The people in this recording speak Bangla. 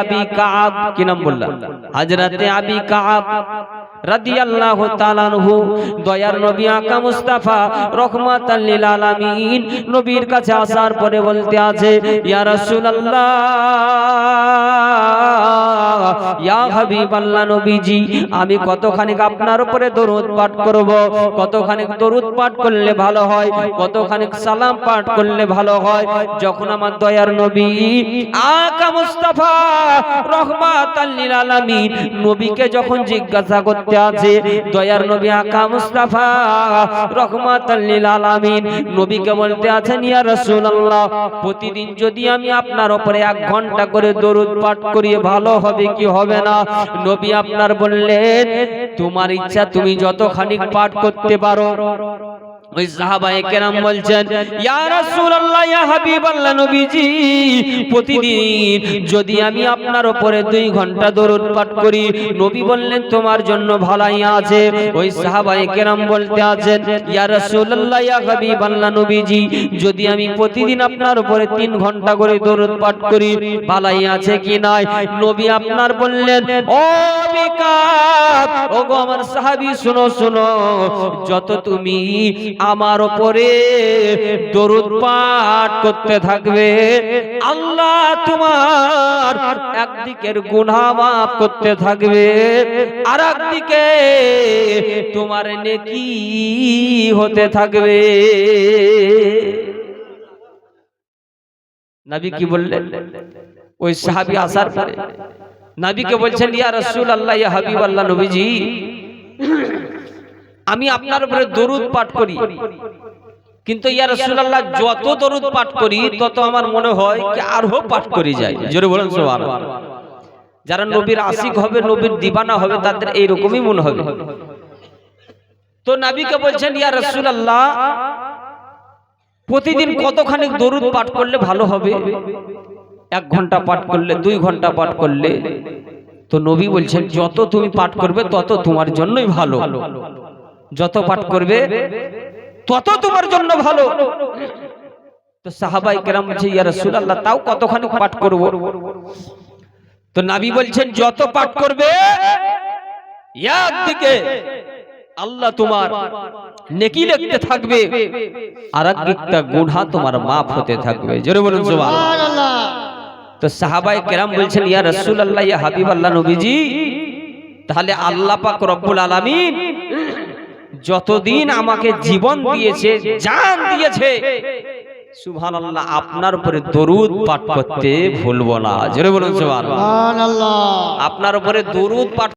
আবি কাব কি নাম বললাম হাজরাতে আবি কাব রাদিয়াল্লাহু তাআলা আনহু, দয়ার নবী আকা মুস্তাফা রহমাতাল লিল আলামিন নবীর কাছে আসার পরে বলতে আছে, ইয়া রাসূলুল্লাহ ইয়া হাবিবাল্লাহ নবীজি, আমি কতখানি আপনার উপরে দরুদ পাঠ করব? কতখানি দরুদ পাঠ করলে ভালো হয়? কতখানি সালাম পাঠ করলে ভালো হয়? যখন আমার দয়ার নবী, আকা মুস্তাফা আলামিন, নবীকে যখন জিজ্ঞাসা করতে আছে দয়ার নবী আকা মুস্তাফা আলামিন, নবীকে বলতে আছেন, ইয়া রাসূলুল্লাহ, প্রতিদিন যদি আমি আপনার উপরে এক ঘণ্টা করে দরুদ পাঠ করিয়ে ভালো হবে কি হবে না। নবী আপনার বললেন তোমার ইচ্ছা তুমি যতখানি পাঠ করতে পারো ওই সাহাবায়ে কেরাম বলছেন, ইয়া রাসূলুল্লাহ, ইয়া হাবিবাল্লাহ নবীজি, প্রতিদিন যদি আমি আপনার উপরে দুই ঘণ্টা দরুদ পাঠ করি, নবী বললেন, তোমার জন্য ভালাই আছে। ওই সাহাবায়ে কেরাম বলতে আছেন, ইয়া রাসূলুল্লাহ, ইয়া হাবিবাল্লাহ নবীজি, যদি আমি প্রতিদিন আপনার উপরে তিন ঘণ্টা করে দরুদ পাঠ করি, ভালাই আছে কি নাই? নবী আপনার বললেন, ও বিকাপ ওগো আমার সাহাবী, শুনো শুনো, যত তুমি আমার ওপরে দরুদ পাঠ করতে থাকবে। আল্লাহ তোমার একদিকের গুনাহ মাফ করতে থাকবে আর একদিকে তোমার নেকি হতে থাকবে। নবী কি বললেন? ওই সাহাবী আসার পরে নবীকে বলছেন, ইয়া রাসূলুল্লাহ, ইয়া হাবিবাল্লাহ নবীজি আমি আপনার উপরে দরুদ পাঠ করি। কিন্তু ইয়া রাসূলুল্লাহ, যত দরুদ পাঠ করি, তত আমার মনে হয় কি আরও পাঠ করি যায়। জোরে বলেন, সুবহানাল্লাহ। যারা নবীর আশিক হবে, নবীর দিবানা হবে, তাদের এই রকমই মনে হবে। তো নবীকে বলছেন, ইয়া রাসূলুল্লাহ, প্রতিদিন কতখানি দরুদ পাঠ করলে ভালো হবে? এক ঘণ্টা পাঠ করলে, দুই ঘণ্টা পাঠ করলে। তো নবী বলছেন, যত তুমি পাঠ করবে, তত তোমার জন্যই ভালো। যত পাঠ করবে তত তোমার জন্য ভালো। তো সাহাবাই কেরাম বলছে ইয়া রাসূলুল্লাহ তাও কতখানি পাঠ করব? তো নবী বলছেন যত পাঠ করবে একদিকে আল্লাহ তোমার নেকি লিখতে থাকবে আর একদিকটা গুনাহ তোমার মাফ হতে থাকবে। জোরে বলুন সুবহানাল্লাহ। তো সাহাবাই কেরাম বলছেন ইয়া রাসূলুল্লাহ ইয়া হাবিবাল্লাহ নবীজি তাহলে আল্লাহ পাক রব্বুল আলামিন যতদিন আমাকে জীবন দিয়েছে জান দিয়েছে সুবহানাল্লাহ আপনার উপরে দরুদ পাঠ করতে ভুলবো না। জোরে বলুন সুবহানাল্লাহ। আপনার উপরে দরুদ পাঠ